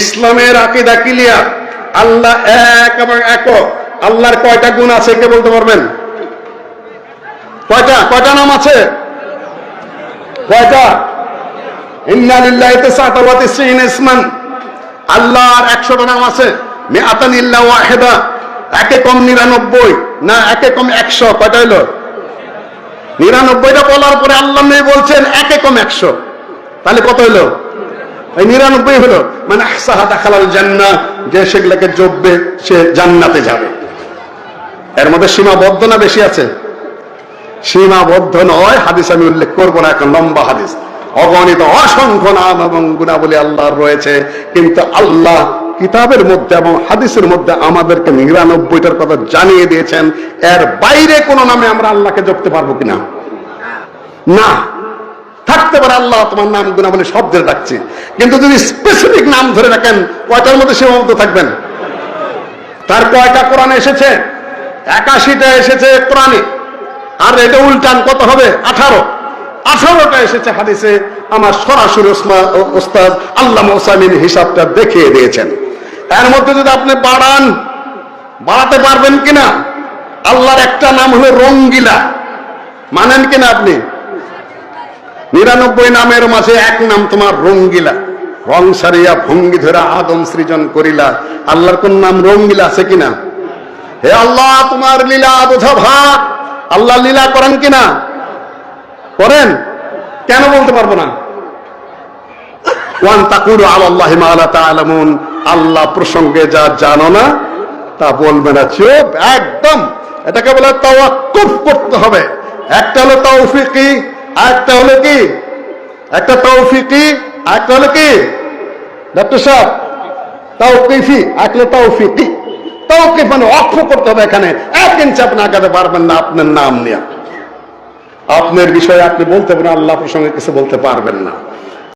ইসলামের আকিদা ক্লিয়ার আল্লাহ এক এবং একক। আল্লাহর কয়টা গুণ আছে কে বলতে পারবেন? কয়টা? কয়টা নাম আছে? কয়টা? আল্লাহর 100টা নাম আছে। একে কম 99 না, একে কম 100 কয়টা নিরানব্বইটা বলার পরে আল্লাহ বলছেন, একে কম 100 তাহলে কত হলো এই নিরানব্বই হলো মানে আহসাহা দাখালাল জান্নাহ যে সেগুলোকে জপবে, সে জান্নাতে যাবে। এর মধ্যে সীমাবদ্ধ না বেশি আছে? সীমাবদ্ধ নয়, হাদিস আমি উল্লেখ করব না, এখন লম্বা হাদিস। অগণিত অসংখ্য নাম এবং গুণাবলী আল্লাহর রয়েছে, কিন্তু আল্লাহ কিতাবের মধ্যে এবং হাদিসের মধ্যে আমাদেরকে নিরানব্বইটার কথা জানিয়ে দিয়েছেন, এর বাইরে কোন নামে আমরা আল্লাহকে জপতে পারব কিনা? না। থাকতে পারে আল্লাহ, তোমার নাম গুণাবলী শব্দের ডাকছি কিন্তু যদি স্পেসিফিক নাম ধরে রাখেন, কয়টার মধ্যে সীমাবদ্ধ থাকবেন? তার কয়টা কোরআনে এসেছে? একাশিটা এসেছে কোরআনে। আর এটা উল্টান কত হবে? আঠারো। আঠারোটা এসেছে হাদিসে। আমার সরাসরি ওস্তাদ আল্লাহ মোসামিন হিসাবটা দেখিয়ে দিয়েছেন। এর মধ্যে যদি আপনি বাড়ান, বাড়াতে পারবেন কিনা? আল্লাহর একটা নাম হলো রঙ্গিলা। মানেন কিনা আপনি? নিরানব্বই নামের মাঝে এক নাম তোমার রঙ্গিলা। রং সারিয়া ভঙ্গি ধরা আদম সৃজন করিলা। আল্লাহর কোন নাম রঙ্গিলা আছে কিনা? হে আল্লাহ, তোমার লীলা বোঝা ভাগ। আল্লাহ লীলা করেন কিনা? করেন? কেন বলতে পারব না? ওয়ান তাকুরু লা তাআলামুন। আল্লাহ প্রসঙ্গে যা জানো না, তা বলবে না। চুপ, একদম। এটাকে বলে তাওয়াক্কুফ করতে হবে। একটা হলো তৌফিকি একটা হলো কি? একটা তৌফিকি একটা হলো কি? ডক্টর সাহেব তাওকিফি একটা তৌফিকি তৌকিফ মানে অক্ষ করতে হবে এখানে। এক ইঞ্চ আপনি আগাতে পারবেন না আপনার নাম নিয়ে। আপনার বিষয়ে আপনি বলতে পারেন, আল্লাহ প্রসঙ্গে কিছু বলতে পারবেন না।